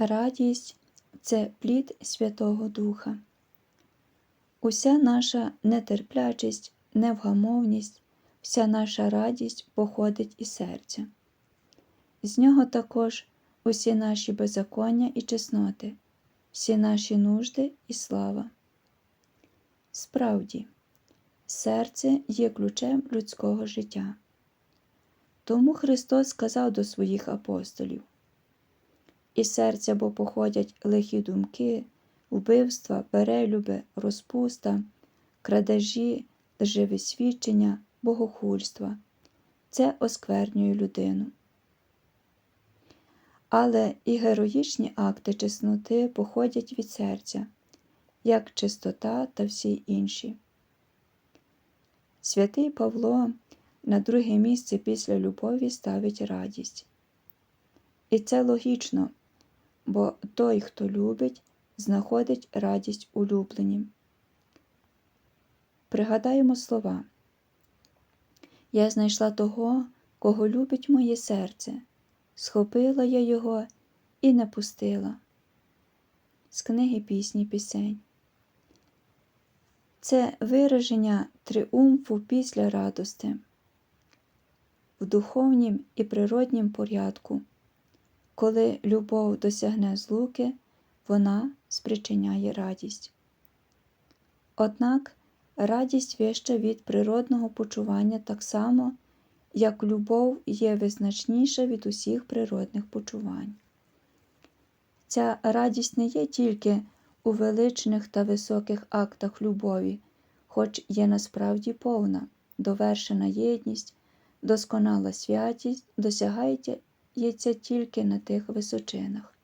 Радість це плід Святого Духа. Уся наша нетерплячість, невгамовність, вся наша радість походить із серця. З нього також усі наші беззаконня і чесноти, всі наші нужди і слава. Справді, серце є ключем людського життя. Тому Христос сказав до своїх апостолів із серця бо походять лихі думки, вбивства, перелюби, розпуста, крадежі, лживі свідчення, богохульства. Це осквернює людину. Але і героїчні акти чесноти походять від серця, як чистота та всі інші. Святий Павло на друге місце після любові ставить радість. І це логічно, бо той, хто любить, знаходить радість улюбленім. Пригадаємо слова. Я знайшла того, кого любить моє серце, схопила я його і не пустила. З книги пісні пісень. Це вираження тріумфу після радости в духовнім і природнім порядку. Коли любов досягне злуки, вона спричиняє радість. Однак радість вища від природного почування так само, як любов є визначніша від усіх природних почувань. Ця радість не є тільки у величних та високих актах любові, хоч є насправді повна, довершена єдність, досконала святість досягається тільки на тих височинах.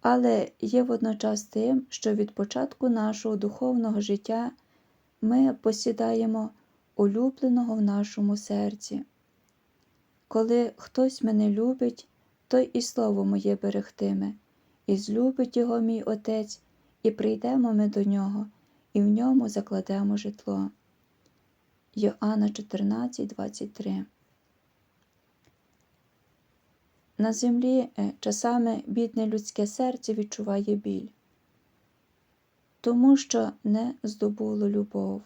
Але є водночас тим, що від початку нашого духовного життя ми посідаємо улюбленого в нашому серці. Коли хтось мене любить, той і слово моє берегтиме, і злюбить його мій Отець, і прийдемо ми до нього, і в ньому закладемо житло. Йоанна 14, 23 На землі е, часами бідне людське серце відчуває біль, тому що не здобуло любов.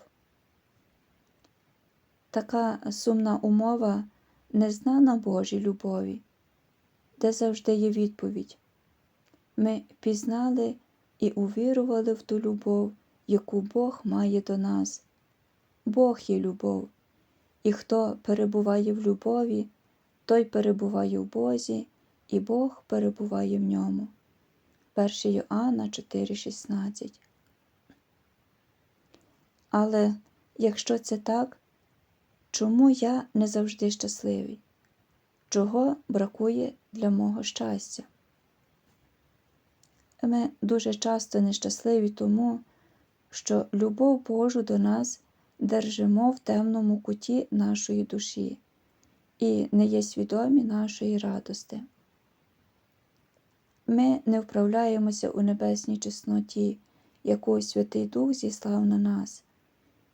Така сумна умова незнана Божій любові, де завжди є відповідь. Ми пізнали і увірували в ту любов, яку Бог має до нас. Бог є любов, і хто перебуває в любові, той перебуває в Бозі, і Бог перебуває в ньому. 1 Йоанна 4,16. Але якщо це так, чому я не завжди щасливий? Чого бракує для мого щастя? Ми дуже часто нещасливі тому, що любов Божу до нас держимо в темному куті нашої душі і не є свідомі нашої радости. Ми не вправляємося у небесній чесноті, яку Святий Дух зіслав на нас,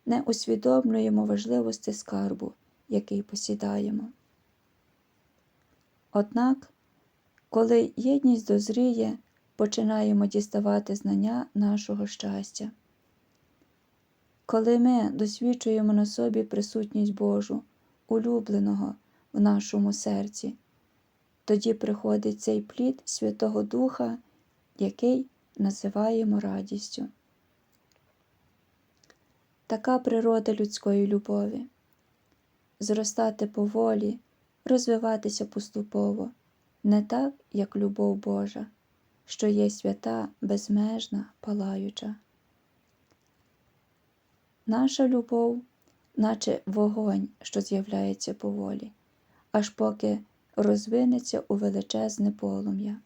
не усвідомлюємо важливості скарбу, який посідаємо. Однак, коли єдність дозріє, починаємо діставати знання нашого щастя. Коли ми досвідчуємо на собі присутність Божу, улюбленого, в нашому серці. Тоді приходить цей плід Святого Духа, який називаємо радістю. Така природа людської любові зростати поволі, розвиватися поступово, не так, як любов Божа, що є свята, безмежна, палаюча. Наша любов, наче вогонь, що з'являється поволі аж поки розвинеться у величезне полум'я.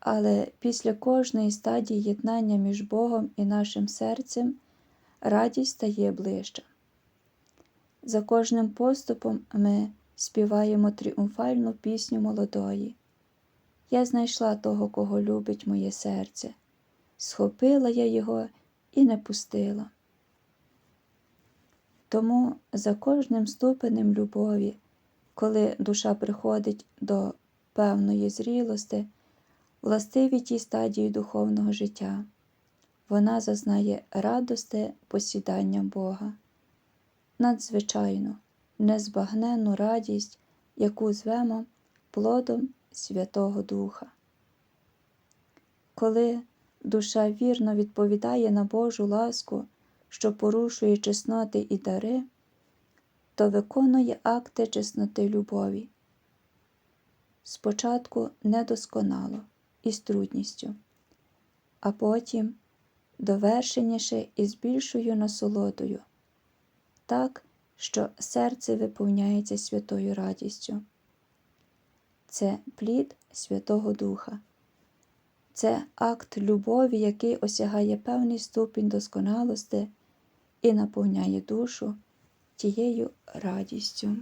Але після кожної стадії єднання між Богом і нашим серцем радість стає ближча. За кожним поступом ми співаємо тріумфальну пісню молодої. Я знайшла того, кого любить моє серце, схопила я його і не пустила. Тому за кожним ступенем любові, коли душа приходить до певної зрілости, властиві тій стадії духовного життя. Вона зазнає радости посідання Бога, надзвичайну, незбагненну радість, яку звемо плодом Святого Духа. Коли душа вірно відповідає на Божу ласку, що порушує чесноти і дари, то виконує акти чесноти любові. Спочатку недосконало і з трудністю, а потім довершеніше і з більшою насолодою, так, що серце виповняється святою радістю. Це плід Святого Духа. Це акт любові, який осягає певний ступінь досконалости і наповняє душу тією радістю.